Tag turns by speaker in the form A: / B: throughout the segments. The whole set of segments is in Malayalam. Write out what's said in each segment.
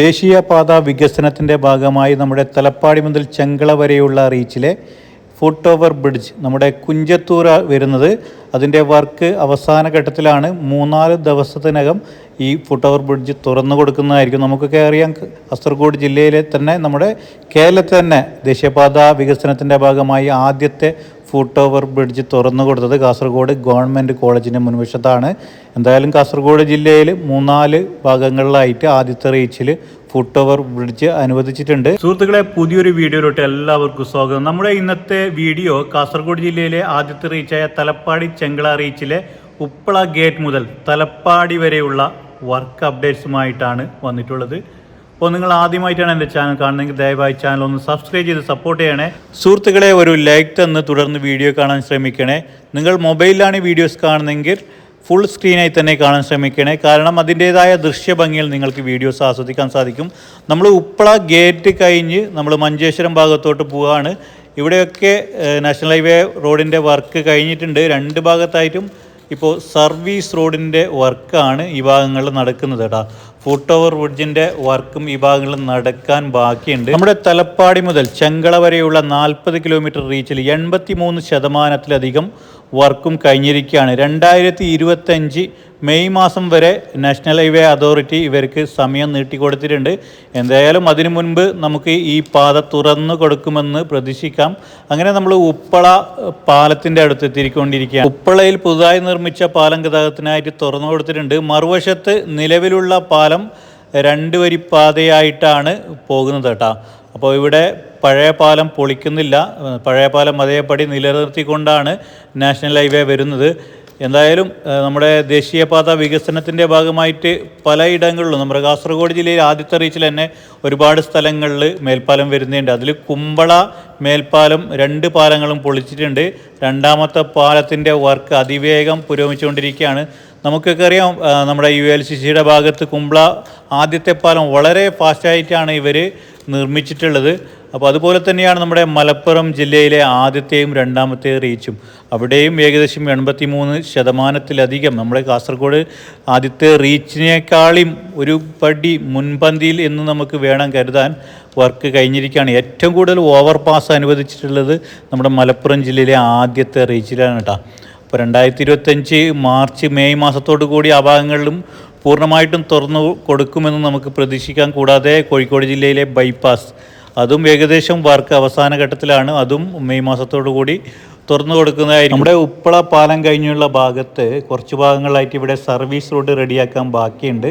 A: ദേശീയപാത വികസനത്തിന്റെ ഭാഗമായി നമ്മുടെ തലപ്പാടി മുതൽ ചെങ്കള വരെയുള്ള റീച്ചിലെ ഫുട് ഓവർ ബ്രിഡ്ജ് നമ്മുടെ കുഞ്ചത്തൂർ വരുന്നത്. അതിന്റെ വർക്ക് അവസാന ഘട്ടത്തിലാണ് മൂന്നാൽ ദിവസത്തിനകം ഈ ഫുട് ഓവർ ബ്രിഡ്ജ് തുറന്നു കൊടുക്കുന്നതായിരിക്കും. നമുക്കൊക്കെ അറിയാം കാസർഗോഡ് ജില്ലയിലെ തന്നെ നമ്മുടെ കേരളത്തിൽ തന്നെ ദേശീയപാത വികസനത്തിന്റെ ഭാഗമായി ആദ്യത്തെ ഫുട് ഓവർ ബ്രിഡ്ജ് തുറന്നു കൊടുത്തത് കാസർഗോഡ് ഗവൺമെന്റ് കോളേജിന്റെ മുൻവശത്താണ്. എന്തായാലും കാസർഗോഡ് ജില്ലയിൽ മൂന്നാൽ ഭാഗങ്ങളിലായിട്ട് ആദ്യത്തെ റീച്ചിൽ ഫുട് ഓവർ ബ്രിഡ്ജ് അനുവദിച്ചിട്ടുണ്ട്. സുഹൃത്തുക്കളെ പുതിയൊരു വീഡിയോയിലോട്ട് എല്ലാവർക്കും സ്വാഗതം. നമ്മുടെ ഇന്നത്തെ വീഡിയോ കാസർഗോഡ് ജില്ലയിലെ ആദ്യത്തെ റീച്ചായ തലപ്പാടി ചെങ്കള റീച്ചിലെ ഉപ്പള ഗേറ്റ് മുതൽ തലപ്പാടി വരെയുള്ള വർക്ക് അപ്ഡേറ്റ്സുമായിട്ടാണ് വന്നിട്ടുള്ളത്. അപ്പോൾ നിങ്ങൾ ആദ്യമായിട്ടാണ് എന്റെ ചാനൽ കാണുന്നതെങ്കിൽ ദയവായി ചാനൽ ഒന്ന് സബ്സ്ക്രൈബ് ചെയ്ത് സപ്പോർട്ട് ചെയ്യണേ. സുഹൃത്തുക്കളെ ഒരു ലൈക്ക് തന്ന് തുടർന്ന് വീഡിയോ കാണാൻ ശ്രമിക്കണേ. നിങ്ങൾ മൊബൈലിലാണ് വീഡിയോസ് കാണുന്നതെങ്കിൽ ഫുൾ സ്ക്രീനായി തന്നെ കാണാൻ ശ്രമിക്കണേ. കാരണം അതിന്റേതായ ദൃശ്യഭംഗിയിൽ നിങ്ങൾക്ക് വീഡിയോസ് ആസ്വദിക്കാൻ സാധിക്കും. നമ്മൾ ഉപ്പള ഗേറ്റ് കഴിഞ്ഞ് നമ്മൾ മഞ്ചേശ്വരം ഭാഗത്തോട്ട് പോവുകയാണ്. ഇവിടെയൊക്കെ നാഷണൽ ഹൈവേ റോഡിന്റെ വർക്ക് കഴിഞ്ഞിട്ടുണ്ട്. രണ്ട് ഭാഗത്തായിട്ടും ഇപ്പോൾ സർവീസ് റോഡിന്റെ വർക്കാണ് ഈ ഭാഗങ്ങളിൽ നടക്കുന്നത് കേട്ടോ ഫുട് ഓവർ ബ്രിഡ്ജിന്റെ വർക്കും ഈ നടക്കാൻ ബാക്കിയുണ്ട്. നമ്മുടെ തലപ്പാടി മുതൽ ചെങ്കള വരെയുള്ള നാൽപ്പത് കിലോമീറ്റർ റീച്ചിൽ എൺപത്തി മൂന്ന് ശതമാനത്തിലധികം വർക്കും കഴിഞ്ഞിരിക്കുകയാണ്. രണ്ടായിരത്തി ഇരുപത്തഞ്ച് മെയ് മാസം വരെ നാഷണൽ ഹൈവേ അതോറിറ്റി ഇവർക്ക് സമയം നീട്ടിക്കൊടുത്തിട്ടുണ്ട്. എന്തായാലും അതിനു മുൻപ് നമുക്ക് ഈ പാത തുറന്നു കൊടുക്കുമെന്ന് പ്രതീക്ഷിക്കാം. അങ്ങനെ നമ്മൾ ഉപ്പള പാലത്തിന്റെ അടുത്ത് എത്തിക്കൊണ്ടിരിക്കുകയാണ്. ഉപ്പളയിൽ പുതുതായി നിർമ്മിച്ച പാലം ഗതാഗതത്തിനായിട്ട് തുറന്നു കൊടുത്തിട്ടുണ്ട്. മറുവശത്ത് നിലവിലുള്ള പാലം രണ്ട് വരി പാതയായിട്ടാണ് പോകുന്നത് കേട്ടോ. അപ്പോൾ ഇവിടെ പഴയ പാലം പൊളിക്കുന്നില്ല. പഴയ പാലം അതേപടി നിലനിർത്തിക്കൊണ്ടാണ് നാഷണൽ ഹൈവേ വരുന്നത്. എന്തായാലും നമ്മുടെ ദേശീയപാത വികസനത്തിന്റെ ഭാഗമായിട്ട് പലയിടങ്ങളിലും നമ്മുടെ കാസർഗോഡ് ജില്ലയിൽ ആദ്യത്തെ റീച്ചിൽ തന്നെ ഒരുപാട് സ്ഥലങ്ങളിൽ മേൽപ്പാലം വരുന്നുണ്ട്. അതിൽ കുമ്പള മേൽപ്പാലം രണ്ട് പാലങ്ങളും പൊളിച്ചിട്ടുണ്ട്. രണ്ടാമത്തെ പാലത്തിന്റെ വർക്ക് അതിവേഗം പുരോഗമിച്ചുകൊണ്ടിരിക്കുകയാണ്. നമുക്കൊക്കെ അറിയാം നമ്മുടെ യു എൽ സി സിയുടെ ഭാഗത്ത് കുമ്പള ആദ്യത്തെ പാലം വളരെ ഫാസ്റ്റായിട്ടാണ് ഇവർ നിർമ്മിച്ചിട്ടുള്ളത്. അപ്പോൾ അതുപോലെ തന്നെയാണ് നമ്മുടെ മലപ്പുറം ജില്ലയിലെ ആദ്യത്തെയും രണ്ടാമത്തെ റീച്ചും. അവിടെയും ഏകദേശം എൺപത്തി മൂന്ന് ശതമാനത്തിലധികം നമ്മുടെ കാസർഗോഡ് ആദ്യത്തെ റീച്ചിനേക്കാളും ഒരു പടി മുൻപന്തിയിൽ എന്ന് നമുക്ക് വേണം കരുതാൻ വർക്ക് കഴിഞ്ഞിരിക്കുകയാണ്. ഏറ്റവും കൂടുതൽ ഓവർ പാസ് അനുവദിച്ചിട്ടുള്ളത് നമ്മുടെ മലപ്പുറം ജില്ലയിലെ ആദ്യത്തെ റീച്ചിലാണ് കേട്ടോ. അപ്പോൾ രണ്ടായിരത്തി ഇരുപത്തഞ്ച് മാർച്ച് മെയ് മാസത്തോടു കൂടി ആ ഭാഗങ്ങളിലും പൂർണമായിട്ടും തുറന്നു കൊടുക്കുമെന്ന് നമുക്ക് പ്രതീക്ഷിക്കാം. കൂടാതെ കോഴിക്കോട് ജില്ലയിലെ ബൈപ്പാസ് അതും ഏകദേശം വർക്ക് അവസാന ഘട്ടത്തിലാണ്. അതും മെയ് മാസത്തോടു കൂടി തുറന്നു കൊടുക്കുന്നതായിരിക്കും. നമ്മുടെ ഉപ്പള പാലം കഴിഞ്ഞുള്ള ഭാഗത്ത് കുറച്ച് ഭാഗങ്ങളായിട്ട് ഇവിടെ സർവീസ് റോഡ് റെഡിയാക്കാൻ ബാക്കിയുണ്ട്.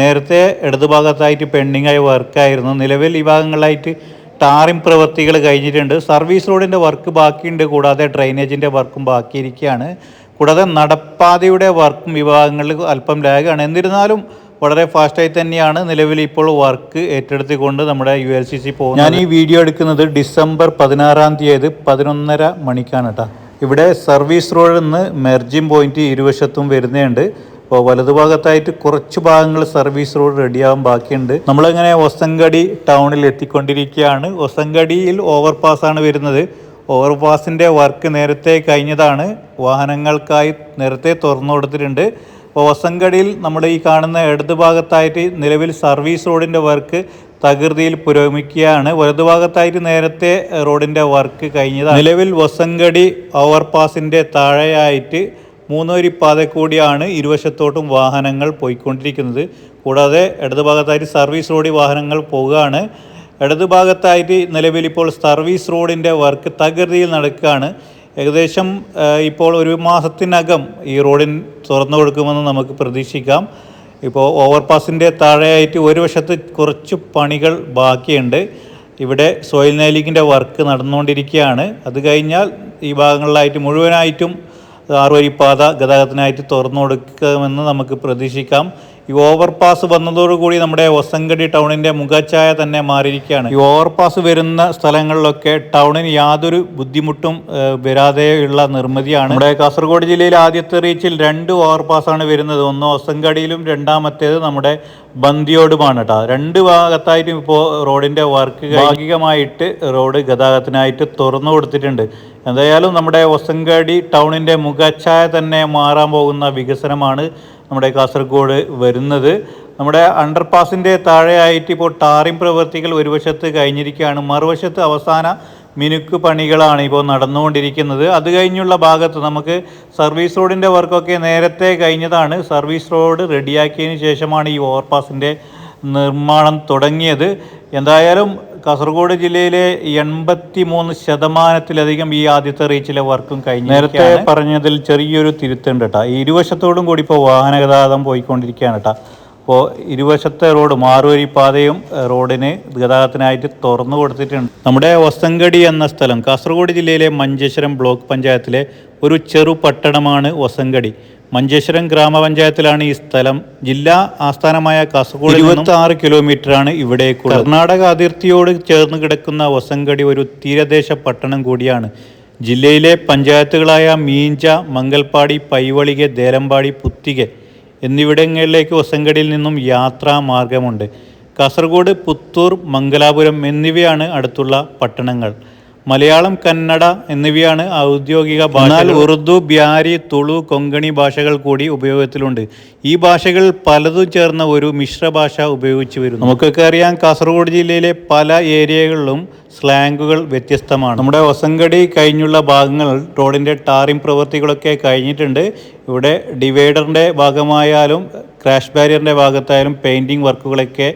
A: നേരത്തെ ഇടതുഭാഗത്തായിട്ട് പെൻഡിങ്ങായി വർക്കായിരുന്നു നിലവിൽ ഈ ഭാഗങ്ങളായിട്ട് ടാറിംഗ് പ്രവൃത്തികൾ കഴിഞ്ഞിട്ടുണ്ട്. സർവീസ് റോഡിന്റെ വർക്ക് ബാക്കിയുണ്ട്. കൂടാതെ ഡ്രൈനേജിന്റെ വർക്കും ബാക്കിയിരിക്കുകയാണ്. കൂടാതെ നടപ്പാതയുടെ വർക്കും വിഭാഗങ്ങളിൽ അല്പം ലാഗാണ്. എന്നിരുന്നാലും വളരെ ഫാസ്റ്റായി തന്നെയാണ് നിലവിൽ ഇപ്പോൾ വർക്ക് ഏറ്റെടുത്തിക്കൊണ്ട് നമ്മുടെ യു എൽ സി സി പോകുന്നത്. ഞാൻ ഈ വീഡിയോ എടുക്കുന്നത് ഡിസംബർ പതിനാറാം തീയതി പതിനൊന്നര മണിക്കാണ് കേട്ടോ ഇവിടെ സർവീസ് റോഡിൽ നിന്ന് മെർജിം പോയിന്റ് ഇരുവശത്തും വരുന്നുണ്ട് അപ്പോൾ വലതുഭാഗത്തായിട്ട് കുറച്ച് ഭാഗങ്ങൾ സർവീസ് റോഡ് റെഡിയാവാൻ ബാക്കിയുണ്ട്. നമ്മളിങ്ങനെ ഒസങ്കടി ടൗണിൽ എത്തിക്കൊണ്ടിരിക്കുകയാണ്. ഒസങ്കടിയിൽ ഓവർപാസ് ആണ് വരുന്നത്. ഓവർപാസിന്റെ വർക്ക് നേരത്തെ കഴിഞ്ഞതാണ്. വാഹനങ്ങൾക്കായി നേരത്തെ തുറന്നു കൊടുത്തിട്ടുണ്ട്. അപ്പോൾ ഒസങ്കടിയിൽ നമ്മുടെ ഈ കാണുന്ന ഇടത് ഭാഗത്തായിട്ട് നിലവിൽ സർവീസ് റോഡിന്റെ വർക്ക് തകൃതിയിൽ പുരോഗമിക്കുകയാണ്. വലതുഭാഗത്തായിട്ട് നേരത്തെ റോഡിന്റെ വർക്ക് കഴിഞ്ഞതാണ്. നിലവിൽ വസങ്കടി ഓവർപാസിന്റെ താഴെയായിട്ട് മൂന്നുവരി പാത കൂടിയാണ് ഇരുവശത്തോട്ടും വാഹനങ്ങൾ പോയിക്കൊണ്ടിരിക്കുന്നത്. കൂടാതെ ഇടതുഭാഗത്തായിട്ട് സർവീസ് റോഡിൽ വാഹനങ്ങൾ പോവുകയാണ്. ഇടതുഭാഗത്തായിട്ട് നിലവിൽ ഇപ്പോൾ സർവീസ് റോഡിന്റെ വർക്ക് തകൃതിയിൽ നടക്കുകയാണ്. ഏകദേശം ഇപ്പോൾ ഒരു മാസത്തിനകം ഈ റോഡിന് തുറന്നു കൊടുക്കുമെന്ന് നമുക്ക് പ്രതീക്ഷിക്കാം. ഇപ്പോൾ ഓവർപാസിന്റെ താഴെയായിട്ട് ഒരു വശത്ത് കുറച്ച് പണികൾ ബാക്കിയുണ്ട്. ഇവിടെ സോയിൽ നൈലിങ്ങിന്റെ വർക്ക് നടന്നുകൊണ്ടിരിക്കുകയാണ്. അത് കഴിഞ്ഞാൽ ഈ ഭാഗങ്ങളിലായിട്ട് മുഴുവനായിട്ടും ആറുവരിപ്പാത ഗതാഗതത്തിനായിട്ട് തുറന്നു കൊടുക്കുമെന്ന് നമുക്ക് പ്രതീക്ഷിക്കാം. ഈ ഓവർപാസ് വന്നതോടുകൂടി നമ്മുടെ ഒസങ്കടി ടൗണിന്റെ മുഖച്ഛായ തന്നെ മാറിയിരിക്കുകയാണ്. ഈ ഓവർപാസ് വരുന്ന സ്ഥലങ്ങളിലൊക്കെ ടൗണിന് യാതൊരു ബുദ്ധിമുട്ടും വരാതെയുള്ള നിർമ്മിതിയാണ്. നമ്മുടെ കാസർഗോഡ് ജില്ലയിൽ ആദ്യത്തെ റീച്ചിൽ രണ്ട് ഓവർപാസാണ് വരുന്നത്. ഒന്ന് ഒസങ്കടിയിലും രണ്ടാമത്തേത് നമ്മുടെ ബന്ദിയോടുമാണ് കേട്ടോ രണ്ട് ഭാഗത്തായിട്ടും ഇപ്പോൾ റോഡിന്റെ വർക്ക് ഭാഗികമായിട്ട് റോഡ് ഗതാഗതത്തിനായിട്ട് തുറന്നു കൊടുത്തിട്ടുണ്ട്. എന്തായാലും നമ്മുടെ ഒസങ്കടി ടൗണിന്റെ മുഖച്ഛായ തന്നെ മാറാൻ പോകുന്ന വികസനമാണ് നമ്മുടെ കാസർഗോഡ് വരുന്നത്. നമ്മുടെ അണ്ടർപാസിന്റെ താഴെയായിട്ട് ഇപ്പോൾ ടാറിംഗ് പ്രവൃത്തികൾ ഒരു വശത്ത് കഴിഞ്ഞിരിക്കുകയാണ്. മറുവശത്ത് അവസാന മിനുക്ക് പണികളാണ് ഇപ്പോൾ നടന്നുകൊണ്ടിരിക്കുന്നത്. അത് കഴിഞ്ഞുള്ള ഭാഗത്ത് നമുക്ക് സർവീസ് റോഡിന്റെ വർക്കൊക്കെ നേരത്തെ കഴിഞ്ഞതാണ്. സർവീസ് റോഡ് റെഡിയാക്കിയതിന് ശേഷമാണ് ഈ ഓവർപാസിന്റെ നിർമ്മാണം തുടങ്ങിയത്. എന്തായാലും കാസർഗോഡ് ജില്ലയിലെ എൺപത്തി മൂന്ന് ശതമാനത്തിലധികം ഈ ആദ്യത്തെ റീച്ചിലെ വർക്കും കഴിഞ്ഞു നേരത്തെ പറഞ്ഞതിൽ ചെറിയൊരു തിരുത്തുണ്ട് കേട്ടോ ഇരുവശത്തോടും കൂടി ഇപ്പോൾ വാഹന ഗതാഗതം പോയിക്കൊണ്ടിരിക്കുകയാണ് കേട്ടോ അപ്പോൾ ഇരുവശത്തെ റോഡ് മാറുവരി പാതയും റോഡിന് ഗതാഗതത്തിനായിട്ട് തുറന്നു കൊടുത്തിട്ടുണ്ട്. നമ്മുടെ വസങ്കടി എന്ന സ്ഥലം കാസർഗോഡ് ജില്ലയിലെ മഞ്ചേശ്വരം ബ്ലോക്ക് പഞ്ചായത്തിലെ ഒരു ചെറു പട്ടണമാണ് വസങ്കടി. മഞ്ചേശ്വരം ഗ്രാമപഞ്ചായത്തിലാണ് ഈ സ്ഥലം. ജില്ലാ ആസ്ഥാനമായ കാസർഗോഡ് ഇരുപത്തി ആറ് കിലോമീറ്ററാണ് ഇവിടേക്ക് കർണാടക അതിർത്തിയോട് ചേർന്ന് കിടക്കുന്ന വസങ്കടി ഒരു തീരദേശ പട്ടണം കൂടിയാണ്. ജില്ലയിലെ പഞ്ചായത്തുകളായ മീഞ്ച മംഗൽപ്പാടി പൈവളിക ദേലമ്പാടി പുത്തിക എന്നിവിടങ്ങളിലേക്ക് വസങ്കടിയിൽ നിന്നും യാത്രാ മാർഗമുണ്ട്. കാസർഗോഡ് പുത്തൂർ മംഗലാപുരം എന്നിവയാണ് അടുത്തുള്ള പട്ടണങ്ങൾ. മലയാളം കന്നഡ എന്നിവയാണ് ഔദ്യോഗിക ഭാഷ ഉറുദു ബ്യാരി തുളു കൊങ്കണി ഭാഷകൾ കൂടി ഉപയോഗത്തിലുണ്ട്. ഈ ഭാഷകൾ പലതും ചേർന്ന ഒരു മിശ്ര ഭാഷ ഉപയോഗിച്ച് വരുന്നു. നമുക്കൊക്കെ അറിയാം കാസർഗോഡ് ജില്ലയിലെ പല ഏരിയകളിലും സ്ലാങ്ങുകൾ വ്യത്യസ്തമാണ്. നമ്മുടെ വസങ്കടി കഴിഞ്ഞുള്ള ഭാഗങ്ങൾ റോഡിന്റെ ടാറിംഗ് പ്രവൃത്തികളൊക്കെ കഴിഞ്ഞിട്ടുണ്ട്. ഇവിടെ ഡിവൈഡറിന്റെ ഭാഗമായാലും ക്രാഷ് ബാരിയറിന്റെ ഭാഗത്തായാലും പെയിന്റിങ് വർക്കുകളൊക്കെ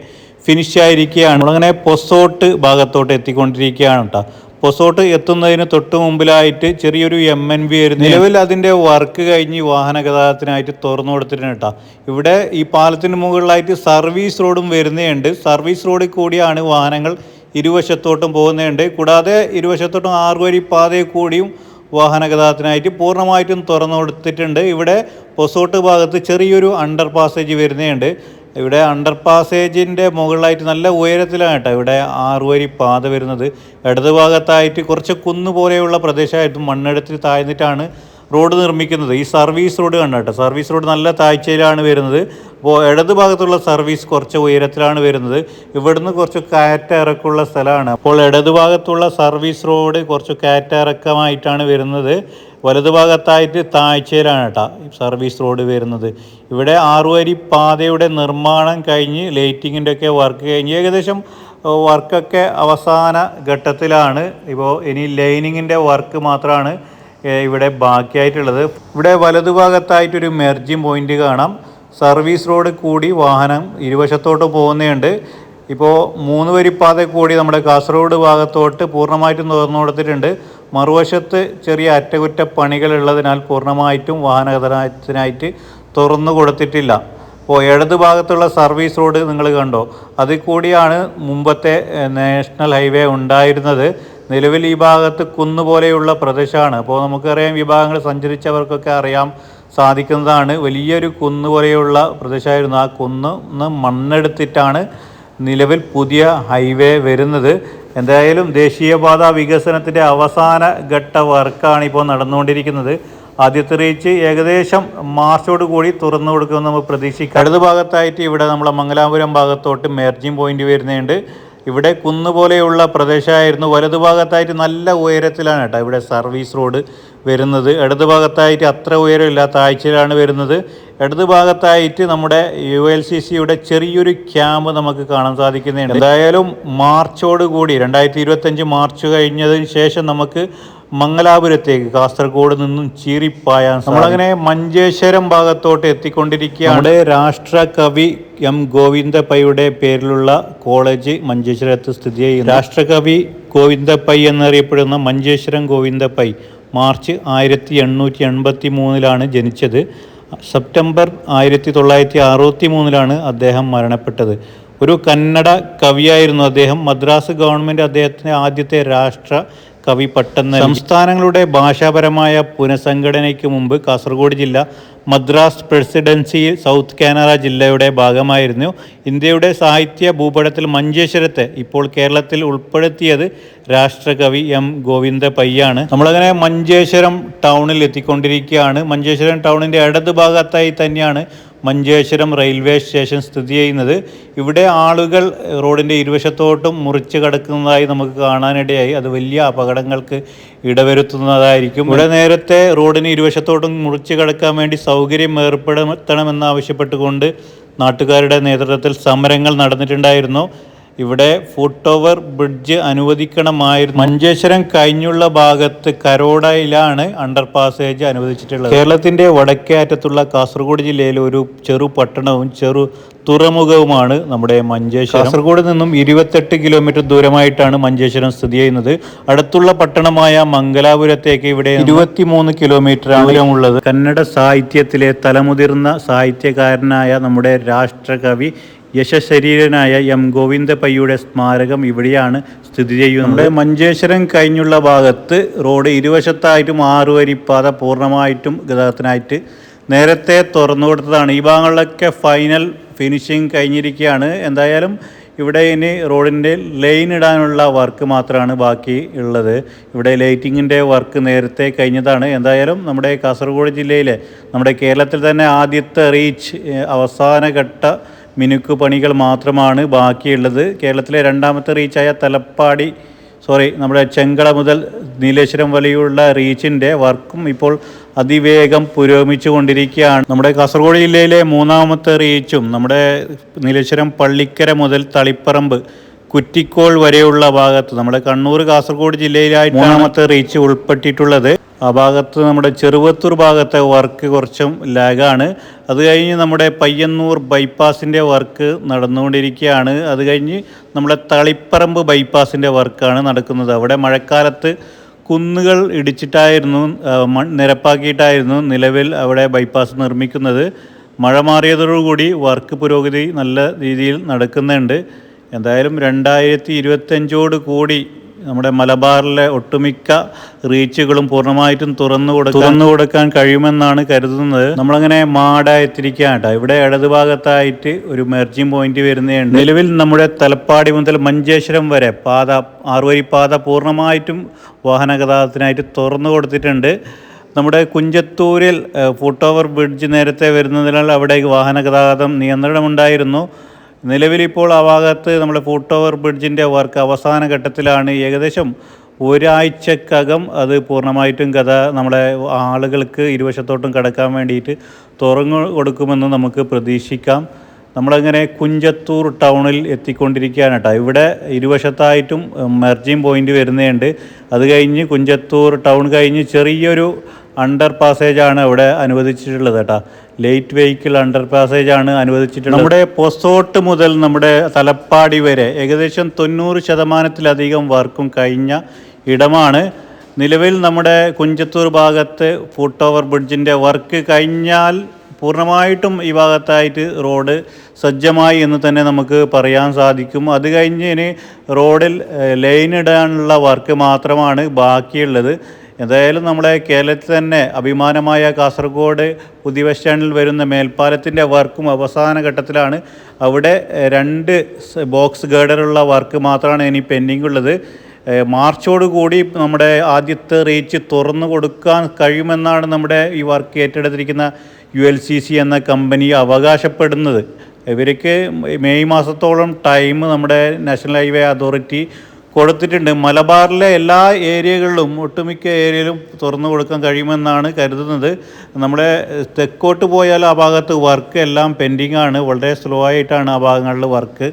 A: ഫിനിഷ് ആയിരിക്കുകയാണ് നമ്മളങ്ങനെ പൊസോട്ട് ഭാഗത്തോട്ട് എത്തിക്കൊണ്ടിരിക്കുകയാണ് കേട്ടോ പൊസോട്ട് എത്തുന്നതിന് തൊട്ട് മുമ്പിലായിട്ട് ചെറിയൊരു എം എൻ വി ആയിരുന്നു. നിലവിൽ അതിന്റെ വർക്ക് കഴിഞ്ഞ് വാഹന ഗതാഗതത്തിനായിട്ട് തുറന്നു കൊടുത്തിട്ടുണ്ട് കേട്ടോ. ഇവിടെ ഈ പാലത്തിന് മുകളിലായിട്ട് സർവീസ് റോഡും വരുന്നുണ്ട് സർവീസ് റോഡിൽ കൂടിയാണ് വാഹനങ്ങൾ ഇരുവശത്തോട്ടും പോകുന്നുണ്ട് കൂടാതെ ഇരുവശത്തോട്ടും ആറുവരി പാതയിൽ കൂടിയും വാഹന ഗതാഗതത്തിനായിട്ട് പൂർണമായിട്ടും തുറന്നു കൊടുത്തിട്ടുണ്ട്. ഇവിടെ പൊസോട്ട് ഭാഗത്ത് ചെറിയൊരു അണ്ടർ പാസേജ് വരുന്നുണ്ട് ഇവിടെ അണ്ടർ പാസേജിന്റെ മുകളിലായിട്ട് നല്ല ഉയരത്തിലാണ് കേട്ടോ. ഇവിടെ ആറുവരി പാത വരുന്നത്. ഇടത് ഭാഗത്തായിട്ട് കുറച്ച് കുന്ന് പോലെയുള്ള പ്രദേശമായിട്ട് മണ്ണെടുത്തിൽ താഴ്ന്നിട്ടാണ് റോഡ് നിർമ്മിക്കുന്നത്. ഈ സർവീസ് റോഡ് കണ്ട കേട്ടോ? സർവീസ് റോഡ് നല്ല താഴ്ചയിലാണ് വരുന്നത്. അപ്പോൾ ഇടത് ഭാഗത്തുള്ള സർവീസ് കുറച്ച് ഉയരത്തിലാണ് വരുന്നത്. ഇവിടുന്ന് കുറച്ച് കയറ്റ ഇറക്കമുള്ള സ്ഥലമാണ്. അപ്പോൾ ഇടത് ഭാഗത്തുള്ള സർവീസ് റോഡ് കുറച്ച് കയറ്റ ഇറക്കമായിട്ടാണ് വരുന്നത്. വലതു ഭാഗത്തായിട്ട് താഴ്ചയിലാണ് കേട്ടോ സർവീസ് റോഡ് വരുന്നത്. ഇവിടെ ആറുവരി പാതയുടെ നിർമ്മാണം കഴിഞ്ഞ് ലൈറ്റിങ്ങിന്റെ ഒക്കെ വർക്ക് കഴിഞ്ഞ് ഏകദേശം വർക്കൊക്കെ അവസാന ഘട്ടത്തിലാണ്. ഇപ്പോൾ ഇനി ലൈനിങ്ങിന്റെ വർക്ക് മാത്രമാണ് ഇവിടെ ബാക്കിയായിട്ടുള്ളത്. ഇവിടെ വലതുഭാഗത്തായിട്ടൊരു മെർജിങ് പോയിന്റ് കാണാം. സർവീസ് റോഡ് കൂടി വാഹനം ഇരുവശത്തോട്ട് പോകുന്നുണ്ട് ഇപ്പോൾ മൂന്ന് വരിപ്പാത കൂടി നമ്മുടെ കാസർഗോഡ് ഭാഗത്തോട്ട് പൂർണമായിട്ടും തുറന്നു കൊടുത്തിട്ടുണ്ട് മറുവശത്ത് ചെറിയ അറ്റകുറ്റപ്പണികളുള്ളതിനാൽ പൂർണമായിട്ടും വാഹന ഗതാഗതത്തിനായിട്ട് തുറന്നു കൊടുത്തിട്ടില്ല. അപ്പോൾ ഇടത് ഭാഗത്തുള്ള സർവീസ് റോഡ് നിങ്ങൾ കണ്ടോ? അതിൽ കൂടിയാണ് മുമ്പത്തെ നാഷണൽ ഹൈവേ ഉണ്ടായിരുന്നത്. നിലവിൽ ഈ ഭാഗത്ത് കുന്നുപോലെയുള്ള പ്രദേശമാണ്. അപ്പോൾ നമുക്കറിയാം ഈ ഭാഗങ്ങൾ സഞ്ചരിച്ചവർക്കൊക്കെ അറിയാം സാധിക്കുന്നതാണ്. വലിയൊരു കുന്ന് പോലെയുള്ള പ്രദേശമായിരുന്നു. ആ കുന്ന് മണ്ണെടുത്തിട്ടാണ് നിലവിൽ പുതിയ ഹൈവേ വരുന്നത്. എന്തായാലും ദേശീയപാത വികസനത്തിന്റെ അവസാന ഘട്ട വർക്കാണ് ഇപ്പോൾ നടന്നുകൊണ്ടിരിക്കുന്നത്. ആദ്യത്തെ റീച്ച് ഏകദേശം മാർച്ചോട് കൂടി തുറന്നു കൊടുക്കുമെന്ന് നമുക്ക് പ്രതീക്ഷിക്കാം. അടുത്ത ഭാഗത്തായിട്ട് ഇവിടെ നമ്മളെ മംഗലാപുരം ഭാഗത്തോട്ട് മെർജിങ് പോയിന്റ് വരുന്നുണ്ട്. ഇവിടെ കുന്ന് പോലെയുള്ള പ്രദേശമായിരുന്നു. വലതു ഭാഗത്തായിട്ട് നല്ല ഉയരത്തിലാണ് കേട്ടോ ഇവിടെ സർവീസ് റോഡ് വരുന്നത്. ഇടത് ഭാഗത്തായിട്ട് അത്ര ഉയരമില്ല. താഴ്ചയിലാണ് വരുന്നത്. ഇടത് ഭാഗത്തായിട്ട് നമ്മുടെ യു എൽ സി സിയുടെ ചെറിയൊരു ക്യാമ്പ് നമുക്ക് കാണാൻ സാധിക്കുന്നുണ്ട്. എന്തായാലും മാർച്ചോട് കൂടി രണ്ടായിരത്തി ഇരുപത്തഞ്ച് മാർച്ച് കഴിഞ്ഞതിന് ശേഷം നമുക്ക് മംഗലാപുരത്തേക്ക് കാസർഗോഡ് നിന്നും ചീറിപ്പായാൻ നമ്മളങ്ങനെ മഞ്ചേശ്വരം ഭാഗത്തോട്ട് എത്തിക്കൊണ്ടിരിക്കുകയാണ്. നമ്മുടെ രാഷ്ട്ര കവി എം ഗോവിന്ദപ്പയുടെ പേരിലുള്ള കോളേജ് മഞ്ചേശ്വരത്ത് സ്ഥിതി ചെയ്യുന്നു. രാഷ്ട്രകവി ഗോവിന്ദപ്പൈ എന്നറിയപ്പെടുന്ന മഞ്ചേശ്വരം ഗോവിന്ദപ്പൈ മാർച്ച് ആയിരത്തി എണ്ണൂറ്റി എൺപത്തി മൂന്നിലാണ് ജനിച്ചത്. സെപ്റ്റംബർ ആയിരത്തി തൊള്ളായിരത്തി അറുപത്തി മൂന്നിലാണ് അദ്ദേഹം മരണപ്പെട്ടത്. ഒരു കന്നഡ കവിയായിരുന്നു അദ്ദേഹം. മദ്രാസ് ഗവൺമെന്റ് അദ്ദേഹത്തിന്റെ ആദ്യത്തെ രാഷ്ട്ര കവി പെട്ടെന്ന്. സംസ്ഥാനങ്ങളുടെ ഭാഷാപരമായ പുനഃസംഘടനയ്ക്ക് മുമ്പ് കാസർഗോഡ് ജില്ല മദ്രാസ് പ്രസിഡൻസി സൗത്ത് കാനറ ജില്ലയുടെ ഭാഗമായിരുന്നു. ഇന്ത്യയുടെ സാഹിത്യ ഭൂപടത്തിൽ മഞ്ചേശ്വരത്തെ ഇപ്പോൾ കേരളത്തിൽ ഉൾപ്പെടുത്തിയത് രാഷ്ട്രകവി എം ഗോവിന്ദ പയ്യാണ് നമ്മളങ്ങനെ മഞ്ചേശ്വരം ടൗണിൽ എത്തിക്കൊണ്ടിരിക്കുകയാണ്. മഞ്ചേശ്വരം ടൗണിന്റെ ഇടത് ഭാഗത്തായി തന്നെയാണ് മഞ്ചേശ്വരം റെയിൽവേ സ്റ്റേഷൻ സ്ഥിതി ചെയ്യുന്നത്. ഇവിടെ ആളുകൾ റോഡിന്റെ ഇരുവശത്തോട്ടും മുറിച്ച് കടക്കുന്നതായി നമുക്ക് കാണാനിടയായി. അത് വലിയ അപകടങ്ങൾക്ക് ഇടവരുത്തുന്നതായിരിക്കും. ഇവിടെ നേരത്തെ റോഡിന് ഇരുവശത്തോട്ടും മുറിച്ച് കടക്കാൻ വേണ്ടി സൗകര്യം ഏർപ്പെടുത്തണമെന്നാവശ്യപ്പെട്ടുകൊണ്ട് നാട്ടുകാരുടെ നേതൃത്വത്തിൽ സമരങ്ങൾ നടന്നിട്ടുണ്ടായിരുന്നു. ഇവിടെ ഫുട് ഓവർ ബ്രിഡ്ജ് അനുവദിക്കണമായിരുന്നു. മഞ്ചേശ്വരം കഴിഞ്ഞുള്ള ഭാഗത്ത് കരോടയിലാണ് അണ്ടർ പാസേജ് അനുവദിച്ചിട്ടുള്ളത്. കേരളത്തിന്റെ വടക്കേ അറ്റത്തുള്ള കാസർഗോഡ് ജില്ലയിൽ ഒരു ചെറു പട്ടണവും ചെറു തുറമുഖവുമാണ് നമ്മുടെ മഞ്ചേശ്വരം. കാസർഗോഡ് നിന്നും ഇരുപത്തെട്ട് കിലോമീറ്റർ ദൂരമായിട്ടാണ് മഞ്ചേശ്വരം സ്ഥിതി ചെയ്യുന്നത്. അടുത്തുള്ള പട്ടണമായ മംഗലാപുരത്തേക്ക് ഇവിടെ ഇരുപത്തിമൂന്ന് കിലോമീറ്റർ അകലമുള്ളത്. കന്നഡ സാഹിത്യത്തിലെ തലമുതിർന്ന സാഹിത്യകാരനായ നമ്മുടെ രാഷ്ട്രകവി യശശരീരനായ എം. ഗോവിന്ദപ്പയ്യുടെ സ്മാരകം ഇവിടെയാണ് സ്ഥിതി ചെയ്യുന്നത്. നമ്മുടെ മഞ്ചേശ്വരം കഴിഞ്ഞുള്ള ഭാഗത്ത് റോഡ് ഇരുവശത്തായിട്ടും ആറുവരിപ്പാത പൂർണമായിട്ടും ഗതാഗതത്തിനായിട്ട് നേരത്തെ തുറന്നു കൊടുത്തതാണ്. ഈ ഭാഗങ്ങളിലൊക്കെ ഫൈനൽ ഫിനിഷിങ് കഴിഞ്ഞിരിക്കുകയാണ്. എന്തായാലും ഇവിടെ ഇനി റോഡിന്റെ ലൈൻ ഇടാനുള്ള വർക്ക് മാത്രമാണ് ബാക്കി ഉള്ളത്. ഇവിടെ ലൈറ്റിങ്ങിന്റെ വർക്ക് നേരത്തെ കഴിഞ്ഞതാണ്. എന്തായാലും നമ്മുടെ കാസർഗോഡ് ജില്ലയിലെ നമ്മുടെ കേരളത്തിൽ തന്നെ ആദ്യത്തെ റീച്ച് അവസാനഘട്ട മിനുക്ക് പണികൾ മാത്രമാണ് ബാക്കിയുള്ളത്. കേരളത്തിലെ രണ്ടാമത്തെ റീച്ചായ തലപ്പാടി സോറി നമ്മുടെ ചെങ്കള മുതൽ നീലേശ്വരം വലിയുള്ള റീച്ചിന്റെ വർക്കും ഇപ്പോൾ അതിവേഗം പുരോഗമിച്ചു കൊണ്ടിരിക്കുകയാണ്. നമ്മുടെ കാസർഗോഡ് ജില്ലയിലെ മൂന്നാമത്തെ റീച്ചും നമ്മുടെ നീലേശ്വരം പള്ളിക്കര മുതൽ തളിപ്പറമ്പ് കുറ്റിക്കോൾ വരെയുള്ള ഭാഗത്ത് നമ്മുടെ കണ്ണൂർ കാസർഗോഡ് ജില്ലയിലായി മൂന്നാമത്തെ റീച്ച് ഉൾപ്പെട്ടിട്ടുള്ളത്. ആ ഭാഗത്ത് നമ്മുടെ ചെറുവത്തൂർ ഭാഗത്തെ വർക്ക് കുറച്ചും ലാഗാണ് അത് കഴിഞ്ഞ് നമ്മുടെ പയ്യന്നൂർ ബൈപ്പാസിന്റെ വർക്ക് നടന്നുകൊണ്ടിരിക്കുകയാണ്. അത് കഴിഞ്ഞ് നമ്മുടെ തളിപ്പറമ്പ് ബൈപ്പാസിന്റെ വർക്കാണ് നടക്കുന്നത്. അവിടെ മഴക്കാലത്ത് കുന്നുകൾ ഇടിച്ചിട്ടായിരുന്നു നിരപ്പാക്കിയിട്ടായിരുന്നു നിലവിൽ അവിടെ ബൈപ്പാസ് നിർമ്മിക്കുന്നത്. മഴ മാറിയതോടുകൂടി വർക്ക് പുരോഗതി നല്ല രീതിയിൽ നടക്കുന്നുണ്ട്. എന്തായാലും രണ്ടായിരത്തി ഇരുപത്തഞ്ചോട് കൂടി നമ്മുടെ മലബാറിലെ ഒട്ടുമിക്ക റീച്ചുകളും പൂർണമായിട്ടും തുറന്നു കൊടുക്കാൻ തുറന്നു കൊടുക്കാൻ കഴിയുമെന്നാണ് കരുതുന്നത്. നമ്മളങ്ങനെ മാട എത്തിരിക്കുകയാണ് കേട്ടോ ഇവിടെ ഇടതുഭാഗത്തായിട്ട് ഒരു മെർജിങ് പോയിന്റ് വരുന്നതുണ്ട് നിലവിൽ നമ്മുടെ തലപ്പാടി മുതൽ മഞ്ചേശ്വരം വരെ പാത ആറുവരി പാത പൂർണമായിട്ടും വാഹന ഗതാഗതത്തിനായിട്ട് തുറന്നു കൊടുത്തിട്ടുണ്ട്. നമ്മുടെ കുഞ്ചത്തൂരിൽ foot over foot over bridge നേരത്തെ വരുന്നതിനാൽ അവിടേക്ക് വാഹന ഗതാഗതം നിയന്ത്രണമുണ്ടായിരുന്നു. നിലവിലിപ്പോൾ ആ ഭാഗത്ത് നമ്മുടെ ഫുട് ഓവർ ബ്രിഡ്ജിന്റെ വർക്ക് അവസാന ഘട്ടത്തിലാണ് ഏകദേശം ഒരാഴ്ചക്കകം അത് പൂർണമായിട്ടും കഥ നമ്മളെ ആളുകൾക്ക് ഇരുവശത്തോട്ടും കടക്കാൻ വേണ്ടിയിട്ട് തുറന്നു കൊടുക്കുമെന്ന് നമുക്ക് പ്രതീക്ഷിക്കാം നമ്മളങ്ങനെ കുഞ്ചത്തൂർ ടൗണിൽ എത്തിക്കൊണ്ടിരിക്കുകയാണ് കേട്ടോ ഇവിടെ ഇരുവശത്തായിട്ടും മെർജിങ് പോയിന്റ് വരുന്നുണ്ട് അത് കഴിഞ്ഞ് കുഞ്ചത്തൂർ ടൗൺ കഴിഞ്ഞ് ചെറിയൊരു അണ്ടർ പാസേജാണ് ഇവിടെ അനുവദിച്ചിട്ടുള്ളത് കേട്ടോ. ലൈറ്റ് വെഹിക്കിൾ അണ്ടർ പാസേജാണ് അനുവദിച്ചിട്ടുള്ളത്. നമ്മുടെ പൊസോട്ട് മുതൽ നമ്മുടെ തലപ്പാടി വരെ ഏകദേശം തൊണ്ണൂറ് ശതമാനത്തിലധികം വർക്കും കഴിഞ്ഞ ഇടമാണ്. നിലവിൽ നമ്മുടെ കുഞ്ചത്തൂർ ഭാഗത്ത് ഫുട് ഓവർ ബ്രിഡ്ജിന്റെ വർക്ക് കഴിഞ്ഞാൽ പൂർണമായിട്ടും ഈ ഭാഗത്തായിട്ട് റോഡ് സജ്ജമായി എന്ന് തന്നെ നമുക്ക് പറയാൻ സാധിക്കും. അത് കഴിഞ്ഞ് ഇനി റോഡിൽ ലൈൻ ഇടാനുള്ള വർക്ക് മാത്രമാണ് ബാക്കിയുള്ളത്. എന്തായാലും നമ്മുടെ കേരളത്തിൽ തന്നെ അഭിമാനമായ കാസർഗോഡ് പുതിയ ബസ് സ്റ്റാൻഡിൽ വരുന്ന മേൽപ്പാലത്തിന്റെ വർക്കും അവസാന ഘട്ടത്തിലാണ്. അവിടെ രണ്ട് ബോക്സ് ഗേഡറുള്ള വർക്ക് മാത്രമാണ് ഇനി പെൻഡിങ് ഉള്ളത് മാർച്ചോടുകൂടി മാർച്ചോട് കൂടി നമ്മുടെ ആദ്യത്തെ റീച്ച് തുറന്നു കൊടുക്കാൻ കഴിയുമെന്നാണ് നമ്മുടെ ഈ വർക്ക് ഏറ്റെടുത്തിരിക്കുന്ന യു എൽ സി സി എന്ന കമ്പനി അവകാശപ്പെടുന്നത്. ഇവർക്ക് മെയ് മാസത്തോളം ടൈം നമ്മുടെ നാഷണൽ ഹൈവേ അതോറിറ്റി കൊടുത്തിട്ടുണ്ട്. മലബാറിലെ എല്ലാ ഏരിയകളിലും ഒട്ടുമിക്ക ഏരിയയിലും തുറന്നു കൊടുക്കാൻ കഴിയുമെന്നാണ് കരുതുന്നത്. നമ്മുടെ തെക്കോട്ട് പോയാൽ ആ ഭാഗത്ത് വർക്ക് എല്ലാം പെൻഡിങ് ആണ് വളരെ സ്ലോ ആയിട്ടാണ് ആ ഭാഗങ്ങളിൽ വർക്ക്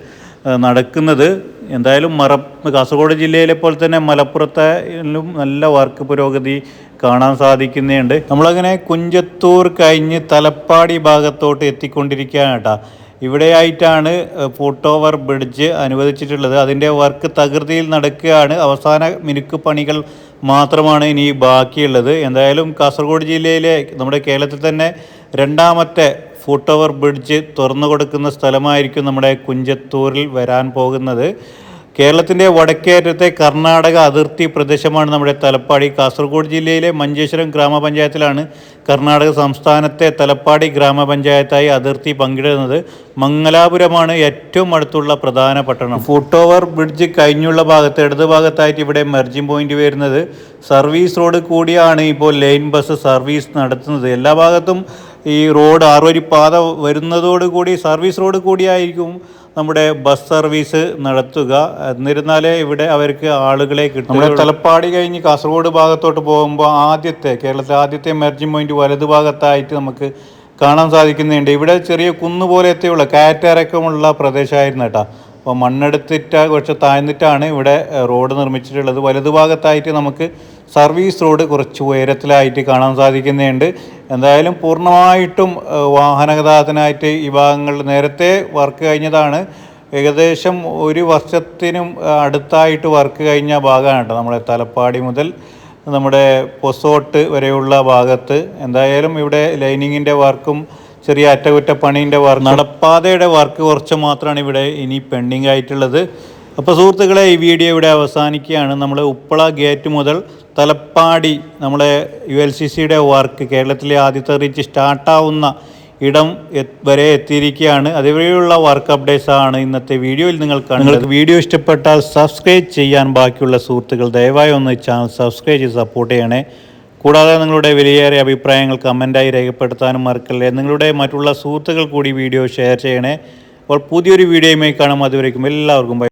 A: നടക്കുന്നത്. എന്തായാലും മറ കാസർഗോഡ് ജില്ലയിലെ പോലെ തന്നെ മലപ്പുറത്തിലും നല്ല വർക്ക് പുരോഗതി കാണാൻ സാധിക്കുന്നുണ്ട്. നമ്മളങ്ങനെ കുഞ്ചത്തൂർ കഴിഞ്ഞ് തലപ്പാടി ഭാഗത്തോട്ട് എത്തിക്കൊണ്ടിരിക്കുകയാണ് കേട്ടോ. ഇവിടെയായിട്ടാണ് ഫുട് ഓവർ ബ്രിഡ്ജ് അനുവദിച്ചിട്ടുള്ളത്. അതിന്റെ വർക്ക് തകൃതിയിൽ നടക്കുകയാണ്. അവസാന മിനുക്ക് പണികൾ മാത്രമാണ് ഇനി ബാക്കിയുള്ളത്. എന്തായാലും കാസർഗോഡ് ജില്ലയിലെ നമ്മുടെ കേരളത്തിൽ തന്നെ രണ്ടാമത്തെ ഫുട് ഓവർ ബ്രിഡ്ജ് തുറന്നു കൊടുക്കുന്ന സ്ഥലമായിരിക്കും നമ്മുടെ കുഞ്ചത്തൂരിൽ വരാൻ പോകുന്നത്. കേരളത്തിന്റെ വടക്കേറ്റത്തെ കർണാടക അതിർത്തി പ്രദേശമാണ് നമ്മുടെ തലപ്പാടി. കാസർഗോഡ് ജില്ലയിലെ മഞ്ചേശ്വരം ഗ്രാമപഞ്ചായത്തിലാണ് കർണാടക സംസ്ഥാനത്തെ തലപ്പാടി ഗ്രാമപഞ്ചായത്തായി അതിർത്തി പങ്കിടുന്നത്. മംഗലാപുരമാണ് ഏറ്റവും അടുത്തുള്ള പ്രധാന പട്ടണം. ഫുട് ഓവർ ബ്രിഡ്ജ് കഴിഞ്ഞുള്ള ഭാഗത്ത് ഇടത് ഭാഗത്തായിട്ട് ഇവിടെ മെർജിംഗ് പോയിന്റ് വരുന്നത്. സർവീസ് റോഡ് കൂടിയാണ് ഇപ്പോൾ ലൈൻ ബസ് സർവീസ് നടത്തുന്നത്. എല്ലാ ഭാഗത്തും ഈ റോഡ് ആറുവരി പാത വരുന്നതോടുകൂടി സർവീസ് റോഡ് കൂടിയായിരിക്കും നമ്മുടെ ബസ് സർവീസ് നടത്തുക. എന്നിരുന്നാലേ ഇവിടെ അവർക്ക് ആളുകളെ കിട്ടും നമ്മുടെ തലപ്പാടി കഴിഞ്ഞ് കാസർഗോഡ് ഭാഗത്തോട്ട് പോകുമ്പോൾ ആദ്യത്തെ കേരളത്തിലെ ആദ്യത്തെ മെർജിംഗ് പോയിന്റ് വലതു ഭാഗത്തായിട്ട് നമുക്ക് കാണാൻ സാധിക്കുന്നുണ്ട്. ഇവിടെ ചെറിയ കുന്ന് പോലത്തെയുള്ള പ്രദേശമായിരുന്നു കേട്ടോ. അപ്പോൾ മണ്ണെടുത്തിട്ട് കുറച്ച് താഴ്ന്നിട്ടാണ് ഇവിടെ റോഡ് നിർമ്മിച്ചിട്ടുള്ളത്. വലതുഭാഗത്തായിട്ട് നമുക്ക് സർവീസ് റോഡ് കുറച്ച് ഉയരത്തിലായിട്ട് കാണാൻ സാധിക്കുന്നുണ്ട്. എന്തായാലും പൂർണമായിട്ടും വാഹന വാഹനഗതാഗതത്തിനായിട്ട് ഈ ഭാഗങ്ങൾ നേരത്തെ വർക്ക് കഴിഞ്ഞതാണ്. ഏകദേശം ഒരു വർഷത്തിനും അടുത്തായിട്ട് വർക്ക് കഴിഞ്ഞ ഭാഗമാണ് കേട്ടോ നമ്മുടെ തലപ്പാടി മുതൽ നമ്മുടെ പൊസോട്ട് വരെയുള്ള ഭാഗത്ത്. എന്തായാലും ഇവിടെ ലൈനിങ്ങിന്റെ വർക്കും ചെറിയ അറ്റകുറ്റപ്പണീന്റെ വർക്ക് നടപ്പാതയുടെ വർക്ക് കുറച്ച് മാത്രമാണ് ഇവിടെ ഇനി പെൻഡിങ് ആയിട്ടുള്ളത് അപ്പോൾ സുഹൃത്തുക്കളെ ഈ വീഡിയോ ഇവിടെ അവസാനിക്കുകയാണ്. നമ്മൾ ഉപ്പള ഗേറ്റ് മുതൽ തലപ്പാടി നമ്മളെ യു എൽ സി സിയുടെ വർക്ക് കേരളത്തിലെ ആദ്യത്തെ റീച്ച് സ്റ്റാർട്ടാവുന്ന ഇടം വരെ എത്തിയിരിക്കുകയാണ്. അതുവരെയുള്ള വർക്ക് അപ്ഡേറ്റ്സ് ആണ് ഇന്നത്തെ വീഡിയോയിൽ നിങ്ങൾ നിങ്ങൾക്ക് വീഡിയോ ഇഷ്ടപ്പെട്ടാൽ സബ്സ്ക്രൈബ് ചെയ്യാൻ ബാക്കിയുള്ള സുഹൃത്തുക്കൾ ദയവായി ഒന്ന് ചാനൽ സബ്സ്ക്രൈബ് ചെയ്ത് സപ്പോർട്ട് ചെയ്യണേ. കൂടാതെ നിങ്ങളുടെ വിലയേറിയ അഭിപ്രായങ്ങൾ കമന്റായി രേഖപ്പെടുത്താനും മറക്കല്ലേ. നിങ്ങളുടെ മറ്റുള്ള സുഹൃത്തുക്കൾ കൂടി വീഡിയോ ഷെയർ ചെയ്യണേ. അപ്പോൾ പുതിയൊരു വീഡിയോയുമായി കാണാം. അതുവരേക്കും എല്ലാവർക്കും.